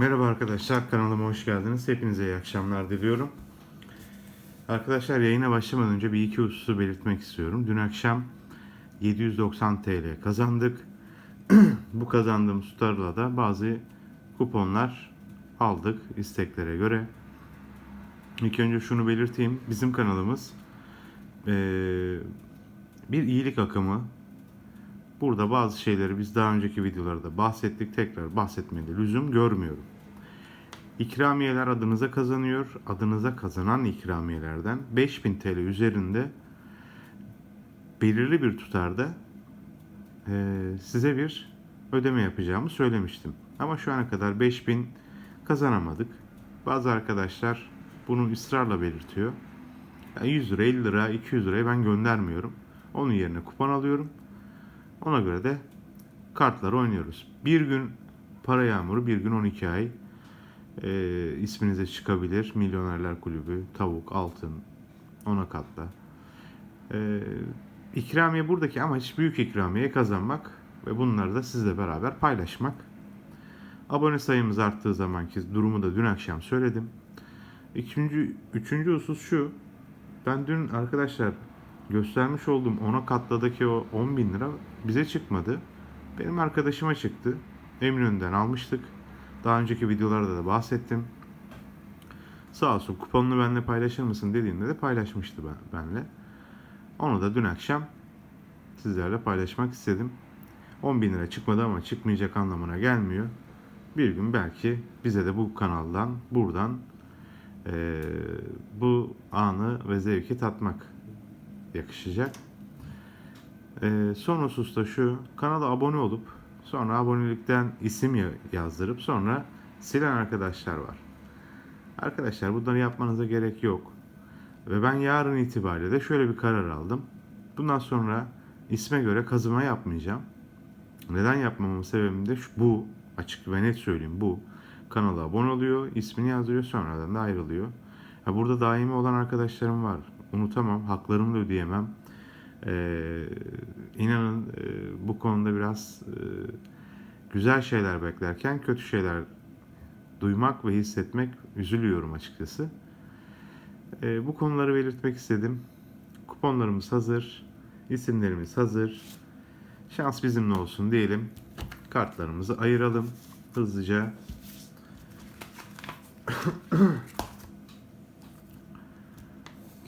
Merhaba arkadaşlar, kanalıma hoş geldiniz. Hepinize iyi akşamlar diliyorum. Arkadaşlar yayına başlamadan önce bir iki hususu belirtmek istiyorum. Dün akşam 790 TL kazandık. Bu kazandığımız tutarla da bazı kuponlar aldık isteklere göre. İlk önce şunu belirteyim. Bizim kanalımız eee, bir iyilik akımı, Burada bazı şeyleri biz daha önceki videolarda bahsettik. Tekrar bahsetmeye lüzum görmüyorum. İkramiyeler adınıza kazanıyor. Adınıza kazanan ikramiyelerden 5000 TL üzerinde belirli bir tutarda eee, size bir ödeme yapacağımı söylemiştim. Ama şu ana kadar 5000 kazanamadık. Bazı arkadaşlar bunu ısrarla belirtiyor. Yani 100 lira, 50 lira, 200 lirayı ben göndermiyorum. Onun yerine kupon alıyorum. Ona göre de kartları oynuyoruz. Bir gün para yağmuru, bir gün 12 ay e, isminize çıkabilir. Milyonerler Kulübü, tavuk, altın, ona katla. E, ikramiye buradaki amaç büyük ikramiye kazanmak ve bunları da sizle beraber paylaşmak. Abone sayımız arttığı zamanki durumu da dün akşam söyledim. İkinci, üçüncü husus şu. Ben dün arkadaşlar göstermiş olduğum ona katladaki o 10 bin lira bize çıkmadı. Benim arkadaşıma çıktı. Eminönü'nden almıştık. Daha önceki videolarda da bahsettim. Sağ olsun kuponunu benimle paylaşır mısın dediğinde de paylaşmıştı ben, benle. Onu da dün akşam sizlerle paylaşmak istedim. 10 bin lira çıkmadı ama çıkmayacak anlamına gelmiyor. Bir gün belki bize de bu kanaldan, buradan eee, bu anı ve zevki tatmak yakışacak. Ee, son husus da şu. Kanala abone olup sonra abonelikten isim ya- yazdırıp sonra silen arkadaşlar var. Arkadaşlar bunları yapmanıza gerek yok. Ve ben yarın itibariyle de şöyle bir karar aldım. Bundan sonra isme göre kazıma yapmayacağım. Neden yapmamamın sebebim de şu, bu. Açık ve net söyleyeyim bu. Kanala abone oluyor, ismini yazdırıyor sonradan da ayrılıyor. Ha, burada daimi olan arkadaşlarım var. Unutamam, haklarımı da ödeyemem. Ee, inanın e, bu konuda biraz e, güzel şeyler beklerken kötü şeyler duymak ve hissetmek üzülüyorum açıkçası. Ee, bu konuları belirtmek istedim. Kuponlarımız hazır, isimlerimiz hazır. Şans bizimle olsun diyelim. Kartlarımızı ayıralım hızlıca.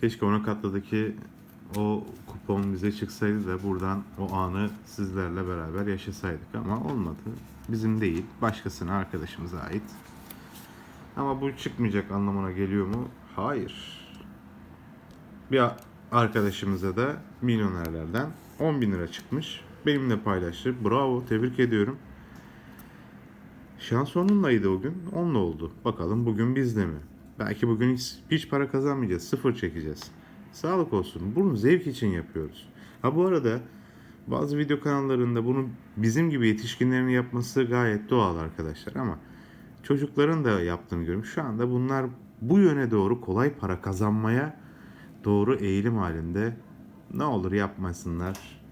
Keşke ona katladaki o kupon bize çıksaydı da buradan o anı sizlerle beraber yaşasaydık ama olmadı. Bizim değil, başkasına, arkadaşımıza ait. Ama bu çıkmayacak anlamına geliyor mu? Hayır. Bir arkadaşımıza da milyonerlerden 10 bin lira çıkmış. Benimle paylaştı. Bravo, tebrik ediyorum. Şans onunlaydı o gün. Onunla oldu. Bakalım bugün bizde mi? Belki bugün hiç, hiç para kazanmayacağız. Sıfır çekeceğiz. Sağlık olsun. Bunu zevk için yapıyoruz. Ha bu arada bazı video kanallarında bunu bizim gibi yetişkinlerin yapması gayet doğal arkadaşlar ama çocukların da yaptığını görüyorum. Şu anda bunlar bu yöne doğru kolay para kazanmaya doğru eğilim halinde. Ne olur yapmasınlar.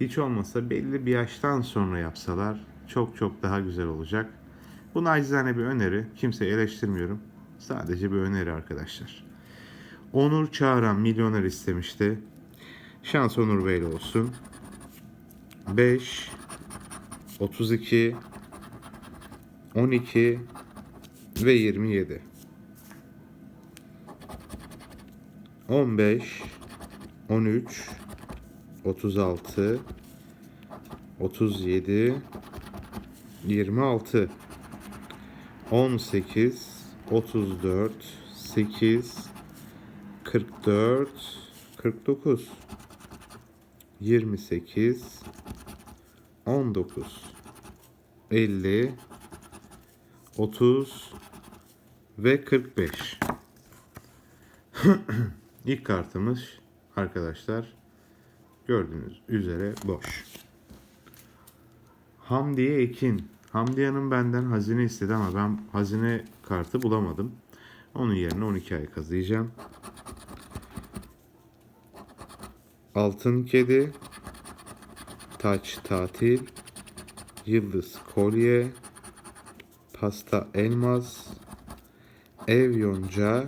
Hiç olmasa belli bir yaştan sonra yapsalar çok çok daha güzel olacak. Bu nacizane bir öneri. Kimseyi eleştirmiyorum. Sadece bir öneri arkadaşlar. Onur Çağıran milyoner istemişti. Şans Onur Bey'le olsun. 5 32 12 ve 27 15 13 36 37 26 18 34 8 44 49 28 19 50 30 ve 45 İlk kartımız arkadaşlar gördüğünüz üzere boş. Hamdiye Ekin. Hamdiye Hanım benden hazine istedi ama ben hazine kartı bulamadım. Onun yerine 12 ay kazıyacağım. Altın Kedi, Taç Tatil, Yıldız Kolye, pasta elmas, ev yonca,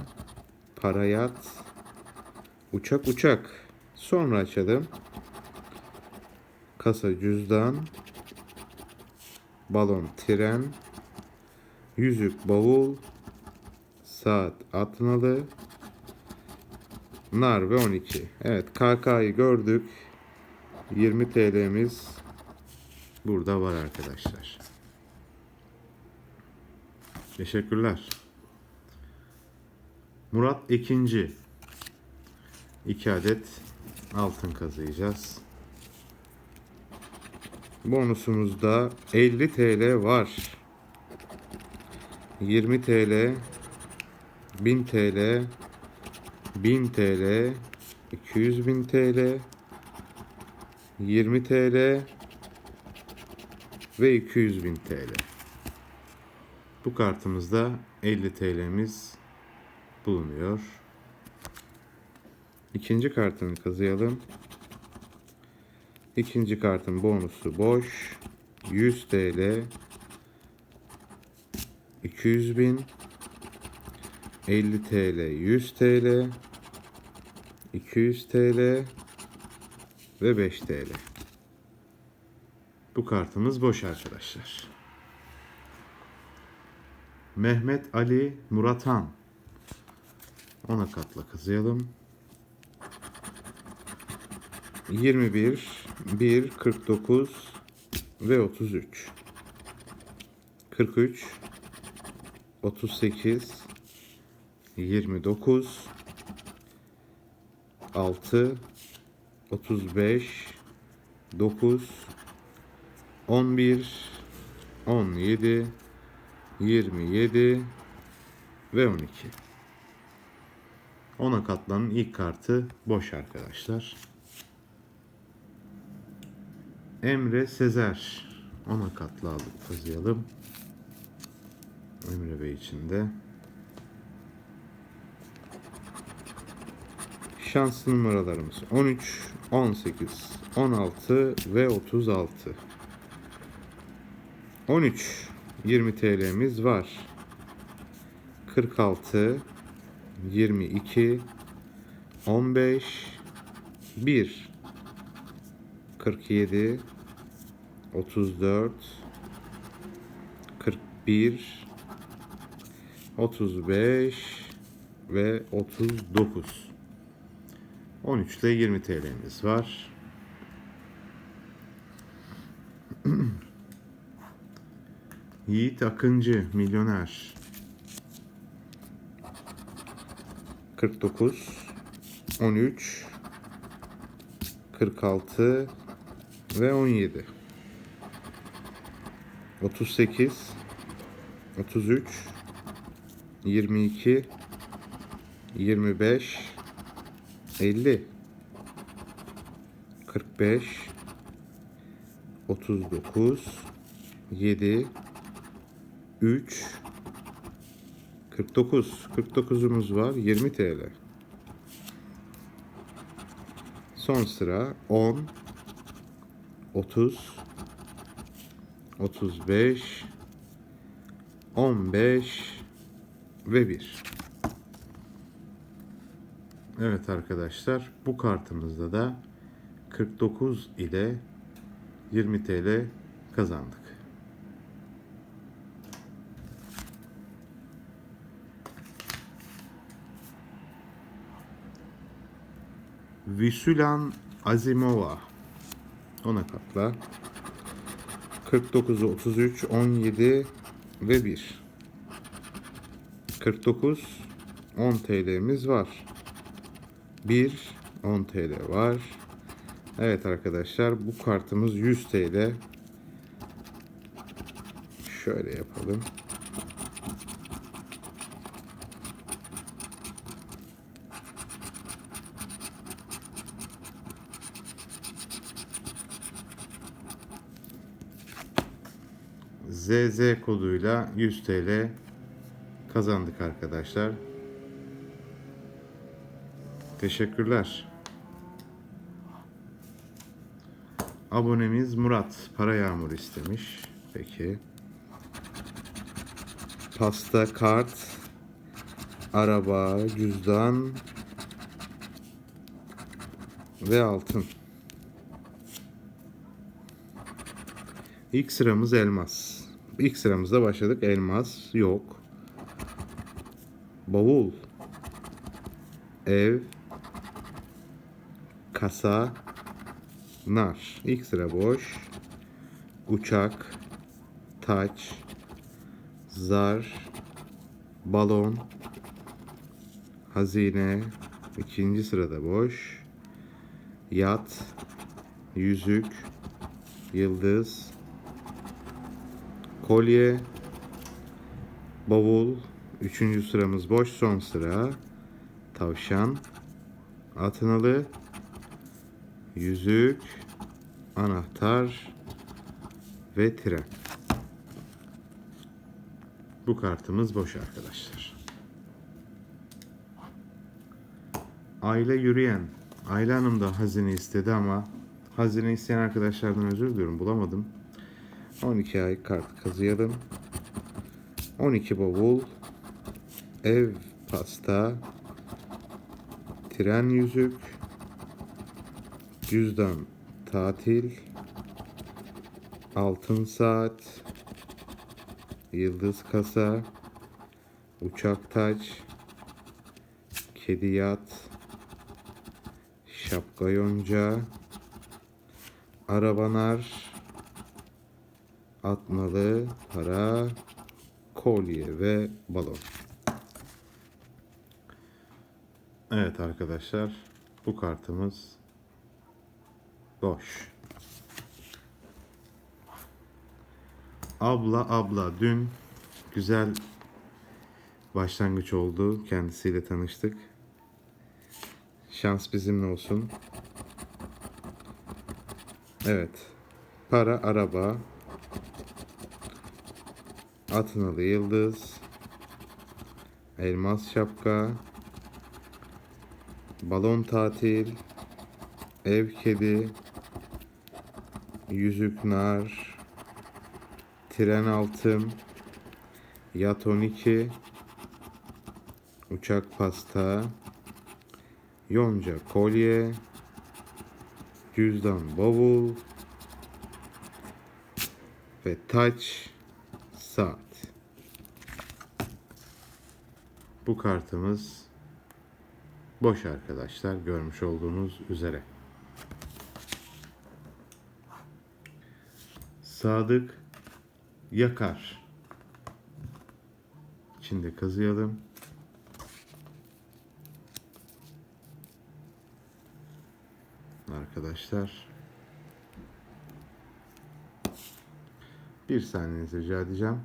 parayat, uçak uçak. Sonra açalım. Kasa cüzdan, balon tren, yüzük bavul, saat atmalı, nar ve 12. Evet KK'yı gördük. 20 TL'miz burada var arkadaşlar. Teşekkürler. Murat ikinci. 2 adet altın kazıyacağız. Bonusumuzda 50 TL var. 20 TL, 1000 TL, 1000 TL, 200 bin TL, 20 TL ve 200 bin TL. Bu kartımızda 50 TL'miz bulunuyor. İkinci kartını kazıyalım. İkinci kartın bonusu boş. 100 TL 200 bin 50 TL 100 TL 200 TL ve 5 TL. Bu kartımız boş arkadaşlar. Mehmet Ali Muratan. Ona katla kazıyalım. 21, 1, 49 ve 33. 43, 38, 29, 6, 35, 9, 11, 17, 27 ve 12. Ona katlanan ilk kartı boş arkadaşlar. Emre Sezer. Ona katlı aldık kazıyalım. Emre Bey için de. Şanslı numaralarımız 13, 18, 16 ve 36. 13 20 TL'miz var. 46 22 15 1 47 34 41 35 ve 39 13'te 20 TL'miz var. Yiğit Akıncı milyoner 49 13 46 ve 17 38 33 22 25 50 45 39 7 3 49 49'umuz var 20 TL son sıra 10 30 35 15 ve 1 Evet arkadaşlar bu kartımızda da 49 ile 20 TL kazandık. Visulan Azimova. Ona katla. 49'u 33, 17 ve 1. 49 10 TL'miz var. 1 10 TL var. Evet arkadaşlar bu kartımız 100 TL. Şöyle yapalım. ZZ koduyla 100 TL kazandık arkadaşlar. Teşekkürler. Abonemiz Murat para yağmur istemiş. Peki. pasta, kart, araba, cüzdan ve altın. İlk sıramız elmas. İlk sıramızda başladık. Elmas yok. Bavul. Ev. Kasa. Nar. İlk sıra boş. Uçak. Taç. Zar. Balon. Hazine. İkinci sırada boş. Yat. Yüzük. Yıldız. Kolye. Bavul. Üçüncü sıramız boş. Son sıra. Tavşan. Atnalı. Yüzük. Anahtar. Ve tren. Bu kartımız boş arkadaşlar. Aile yürüyen. Aile Hanım da hazine istedi ama hazine isteyen arkadaşlardan özür diliyorum bulamadım. 12 ay kart kazıyalım. 12 bavul. Ev pasta. Tren yüzük. Cüzdan tatil. Altın saat. Yıldız kasa. Uçak taç. Kedi yat. Şapka yonca. Arabanar. Atmalı. Para. Kolye ve balon. Evet arkadaşlar. Bu kartımız boş. Abla abla dün güzel başlangıç oldu. Kendisiyle tanıştık. Şans bizimle olsun. Evet. Para, araba. Atnalı yıldız. Elmas şapka. Balon tatil. Ev kedi. Yüzük nar. Tren altın. Yat 12. Uçak pasta. Yonca kolye. Cüzdan bavul. Ve taç saat. Bu kartımız boş arkadaşlar görmüş olduğunuz üzere. Sadık yakar. İçinde kazıyalım. Arkadaşlar. Bir saniyenizi rica edeceğim.